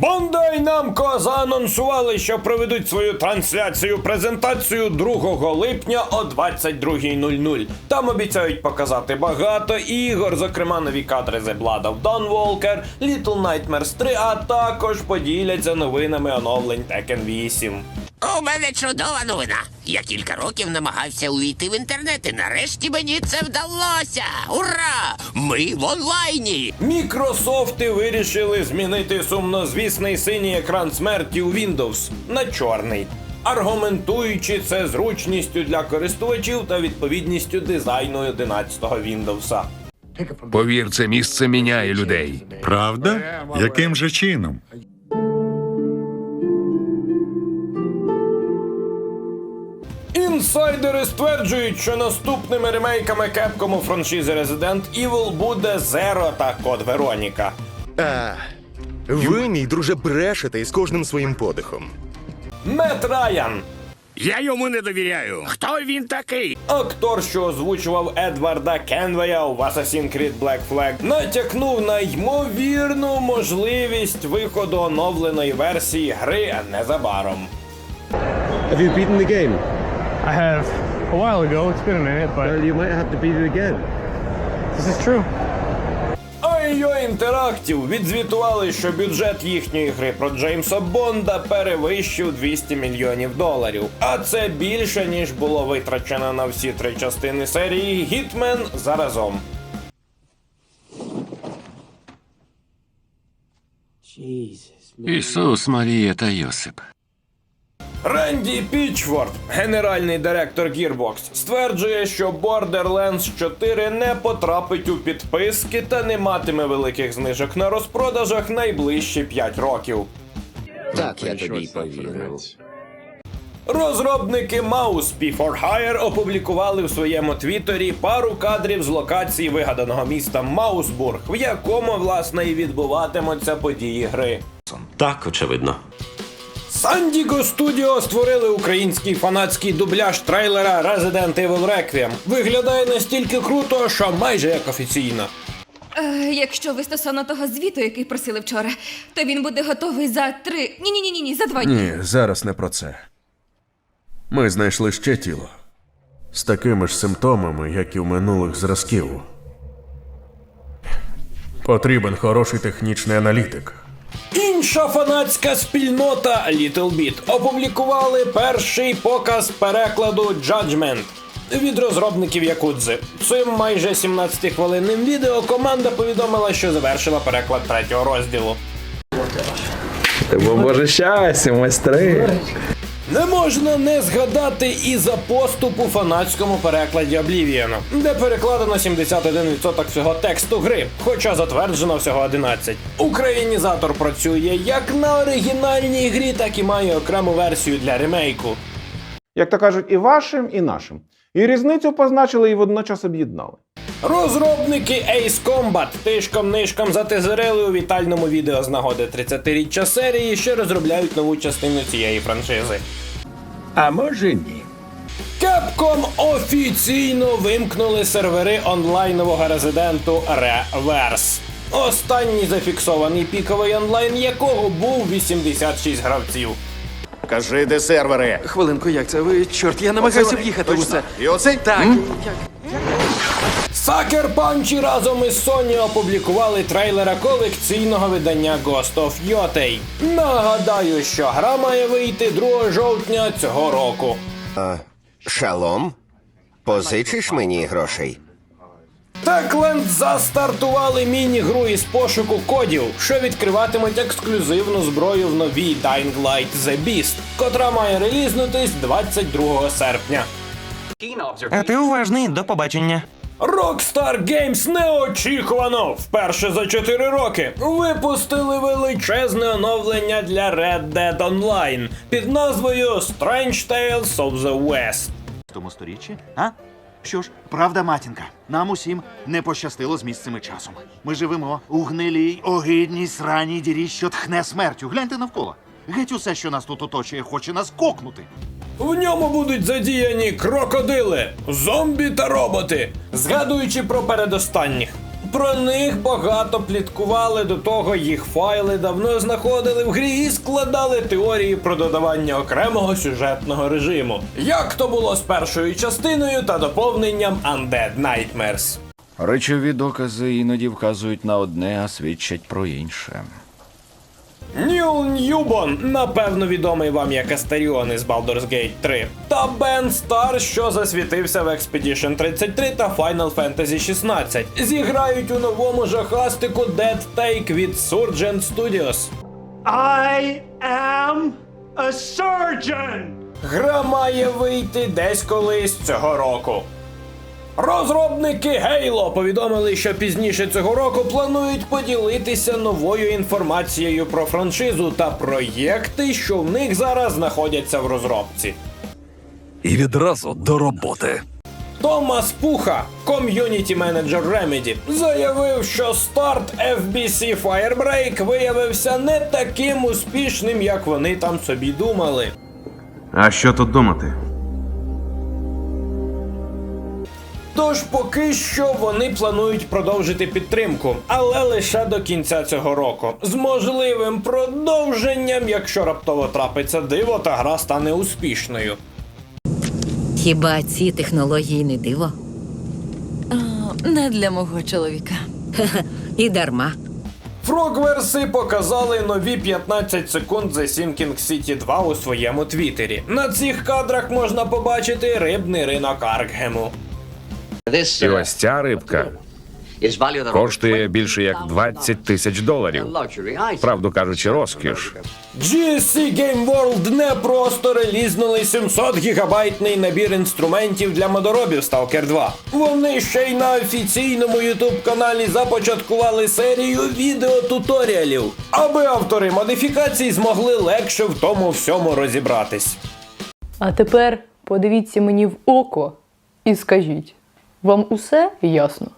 Бондай Намко заанонсували, що проведуть свою трансляцію презентацію 2 липня о 22.00. Там обіцяють показати багато ігор, зокрема нові кадри The Blood of Dawn Walker, Little Nightmares 3, а також поділяться новинами оновлень Tekken 8. У мене чудова новина. Я кілька років намагався увійти в інтернет, і нарешті мені це вдалося. Ура! Ми в онлайні. Мікрософти вирішили змінити сумнозвісний синій екран смерті у Windows на чорний, аргументуючи це зручністю для користувачів та відповідністю дизайну 11-го Windows. Повір, це місце міняє людей. Правда? Яким же чином? Інсайдери стверджують, що наступними ремейками Capcom у франшизи Resident Evil буде Zero та Код Вероніка. А, ви, мій друже, брешете із кожним своїм подихом. Мет Райан, Я йому не довіряю. Хто він такий? актор, що озвучував Едварда Кенвея у Assassin's Creed Black Flag, натякнув на ймовірну можливість виходу оновленої версії гри незабаром. Have you beaten the game? I have a while ago. It's been a minute, but Well, you might have to beat it again. this is true. IO Interactive відзвітували, що бюджет їхньої гри про Джеймса Бонда перевищив 200 мільйонів доларів. А це більше ніж було витрачено на всі три частини серії Гітмен заразом. Ісус, Марія та Йосип. Ренді Пічфорд, генеральний директор Gearbox, стверджує, що Borderlands 4 не потрапить у підписки та не матиме великих знижок на розпродажах найближчі 5 років. Так, я тобі повірив. Розробники Mouse P4 Hire опублікували в своєму твіттері пару кадрів з локації вигаданого міста Маусбург, в якому власне і відбуватимуться події гри. Так, очевидно. Sandigo Studio створили український фанатський дубляж трейлера Resident Evil Requiem. Виглядає настільки круто, що майже як офіційно. Е, якщо ви стосовно того звіту, який просили вчора, то він буде готовий за три. Ні, ні, ні, ні, ні, за два дні. Ні, зараз не про це. Ми знайшли ще тіло з такими ж симптомами, як і в минулих зразків. Потрібен хороший технічний аналітик. Інша фанатська спільнота Little Bit опублікували перший показ перекладу Judgment від розробників Якудзи. Цим майже 17-хвилинним відео команда повідомила, що завершила переклад третього розділу. Бо боже щастя, майстри. Не можна не згадати і за поступ у фанатському перекладі Oblivion, де перекладено 71% всього тексту гри, хоча затверджено всього 11. Українізатор працює як на оригінальній грі, так і має окрему версію для ремейку. Як то кажуть, і вашим, і нашим. І різницю позначили і водночас об'єднали. Розробники Ace Combat тишком-нишком затизерили у вітальному відео з нагоди 30-річчя серії, що розробляють нову частину цієї франшизи. А може ні. Capcom офіційно вимкнули сервери онлайнового резиденту Reverse. Останній зафіксований піковий онлайн якого був 86 гравців. Кажи, де сервери? Хвилинку, як це ви? Чорт, я намагаюся в'їхати в усе. І оцей? Так. Sucker Punch разом із Sony опублікували трейлера колекційного видання Ghost of Yotei. Нагадаю, що гра має вийти 2 жовтня цього року. Шалом? Позичиш мені грошей? Techland застартували міні-гру із пошуку кодів, що відкриватимуть ексклюзивну зброю в новій Dying Light The Beast, котра має релізнутись 22 серпня. А ти уважний, до побачення. Rockstar Games неочікувано вперше за 4 роки випустили величезне оновлення для Red Dead Online під назвою Strange Tales of the West. Тому сторіччі? А? Що ж, правда, матінка, нам усім не пощастило з місцем і часом. Ми живемо у гнилій, огидній, сраній дірі, що тхне смертю. Гляньте навколо. Геть усе, що нас тут оточує, хоче нас кокнути. В ньому будуть задіяні крокодили, зомбі та роботи, згадуючи про передостанніх. Про них багато пліткували до того, їх файли давно знаходили в грі і складали теорії про додавання окремого сюжетного режиму. Як то було з першою частиною та доповненням Undead Nightmares. Речові докази іноді вказують на одне, а свідчать про інше. Ніл Ньюбон, напевно відомий вам як Астаріон із Baldur's Gate 3, та Бен Стар, що засвітився в Expedition 33 та Final Fantasy 16, зіграють у новому жахастику Dead Take від Surgeon Studios. I am a surgeon! Гра має вийти десь колись цього року. Розробники Halo повідомили, що пізніше цього року планують поділитися новою інформацією про франшизу та проєкти, що в них зараз знаходяться в розробці. І відразу до роботи. Томас Пуха, ком'юніті менеджер Remedy, заявив, що старт FBC Firebreak виявився не таким успішним, як вони там собі думали. А що тут думати? Тож поки що вони планують продовжити підтримку, але лише до кінця цього року, з можливим продовженням, якщо раптово трапиться диво та гра стане успішною. Хіба ці технології не диво? Не для мого чоловіка. І дарма. Фрогверси показали нові 15 секунд The Sinking City 2 у своєму твіттері. На цих кадрах можна побачити рибний ринок Аркгему. І ось ця рибка коштує більше як 20 тисяч доларів. Правду кажучи, розкіш. GSC Game World не просто релізнули 700 гігабайтний набір інструментів для модоробів Stalker 2. Вони ще й на офіційному youtube каналі започаткували серію відеотуторіалів, аби автори модифікацій змогли легше в тому всьому розібратись. А тепер подивіться мені в око і скажіть, вам усе ясно?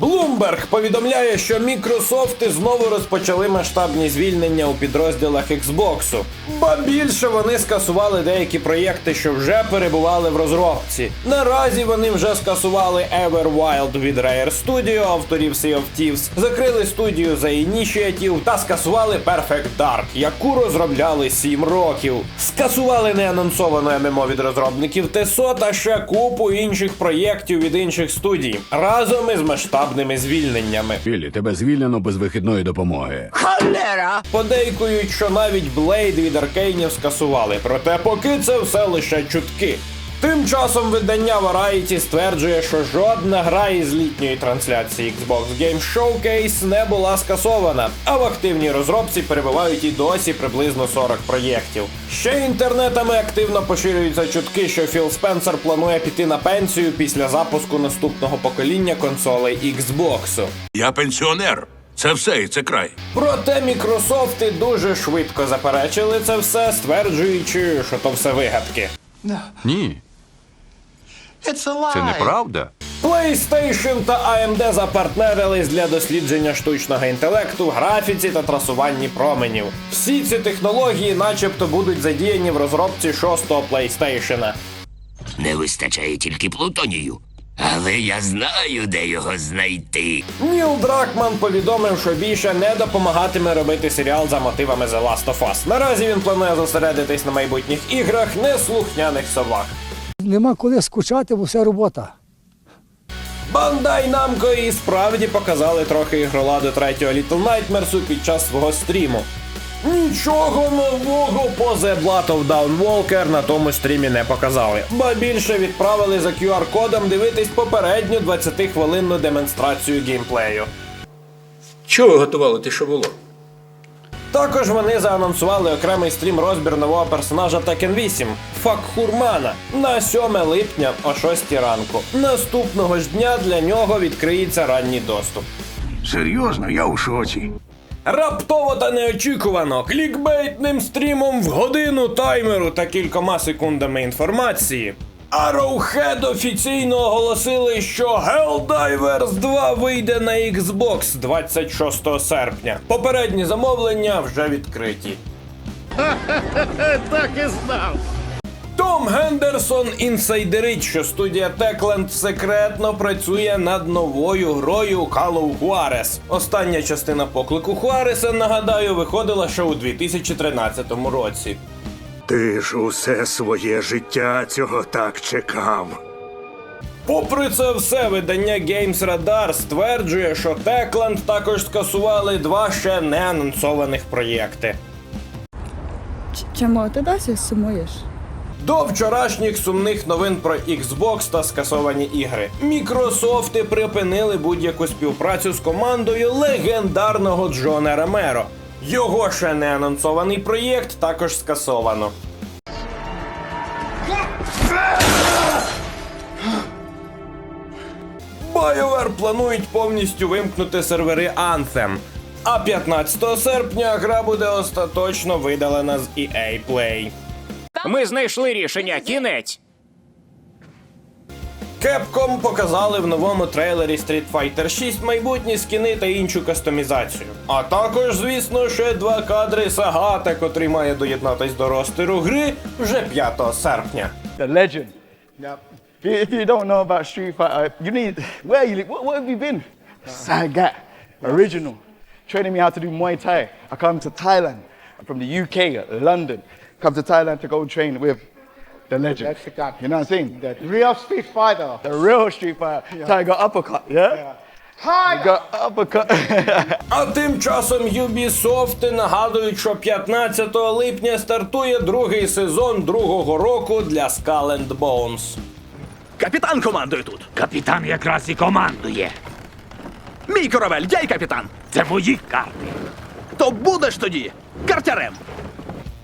Bloomberg повідомляє, що Мікрософти знову розпочали масштабні звільнення у підрозділах Xbox. Ба більше вони скасували деякі проєкти, що вже перебували в розробці. Наразі вони вже скасували Everwild від Rare Studio, авторів Sea of Thieves, закрили студію The Initiative та скасували Perfect Dark, яку розробляли 7 років. Скасували неанонсовану ММО від розробників ТЕСО та ще купу інших проєктів від інших студій разом із масштабними звільненнями. філі, тебе звільнено без вихідної допомоги. Холера! Подейкують, що навіть Блейд від Аркейнів скасували, проте поки це все лише чутки. Тим часом видання Variety стверджує, що жодна гра із літньої трансляції Xbox Game Showcase не була скасована, а в активній розробці перебувають і досі приблизно 40 проєктів. Ще інтернетами активно поширюються чутки, що Філ Спенсер планує піти на пенсію після запуску наступного покоління консолей Xbox. Я пенсіонер. Це все і це край. Проте Мікрософти дуже швидко заперечили це все, стверджуючи, що то все вигадки. Ні. Це неправда. PlayStation та AMD запартнерились для дослідження штучного інтелекту, графіці та трасуванні променів. Всі ці технології, начебто, будуть задіяні в розробці шостого PlayStation. Не вистачає тільки плутонію. Але я знаю, де його знайти. Ніл Дракман повідомив, що більше не допомагатиме робити серіал за мотивами The Last of Us. Наразі він планує зосередитись на майбутніх іграх неслухняних собак. Нема коли скучати, бо все робота. Бандай Намко і справді показали трохи ігроладу третього Little Nightmares під час свого стріму. Нічого нового по The Blood of Dawn Walker на тому стрімі не показали, ба більше відправили за QR-кодом дивитись попередню 20-хвилинну демонстрацію геймплею. Чого ви готували те, що було? Також вони заанонсували окремий стрім розбір нового персонажа Tekken 8 Факхурмана на 7 липня о 6 ранку. Наступного ж дня для нього відкриється ранній доступ. Серйозно, я у шоці. Раптово та неочікувано клікбейтним стрімом в годину таймеру та кількома секундами інформації. Arrowhead офіційно оголосили, що Helldivers 2 вийде на Xbox 26 серпня. Попередні замовлення вже відкриті. Так і знав. Том Гендерсон інсайдерить, що студія Techland секретно працює над новою грою Call of Juarez. Остання частина поклику Хуареса, нагадаю, виходила ще у 2013 році. Ти ж усе своє життя цього так чекав. Попри це все, видання Games Radar стверджує, що Techland також скасували два ще не анонсованих проєкти. Чому ти досі сумуєш? До вчорашніх сумних новин про Xbox та скасовані ігри. Мікрософти припинили будь-яку співпрацю з командою легендарного Джона Ремеро. Його ще не анонсований проєкт також скасовано. BioWare планують повністю вимкнути сервери Anthem. А 15 серпня гра буде остаточно видалена з EA Play. Ми знайшли рішення. Кінець. Capcom показали в новому трейлері Street Fighter 6 майбутні скіни та іншу кастомізацію. А також, звісно, ще два кадри Сагата, котрий має доєднатись до ростеру гри вже 5 серпня. The legend. Yep. If you don't know about Street Fighter, you need. Where you? What, what have you been? Sagat, original, training me how to do Muay Thai. I come to Thailand. I'm from the UK, London. Come to Thailand to go train with the legend. You know what I'm saying? The real Street Fighter. The real Street Fighter. Tiger uppercut. Yeah. Uppercut. А тим часом Ubisoft нагадують, що 15 липня стартує другий сезон другого року для Skull and Bones. Капітан командує тут. Капітан якраз і командує. Мій корабель, я й капітан. Це мої карти. То будеш тоді картярем.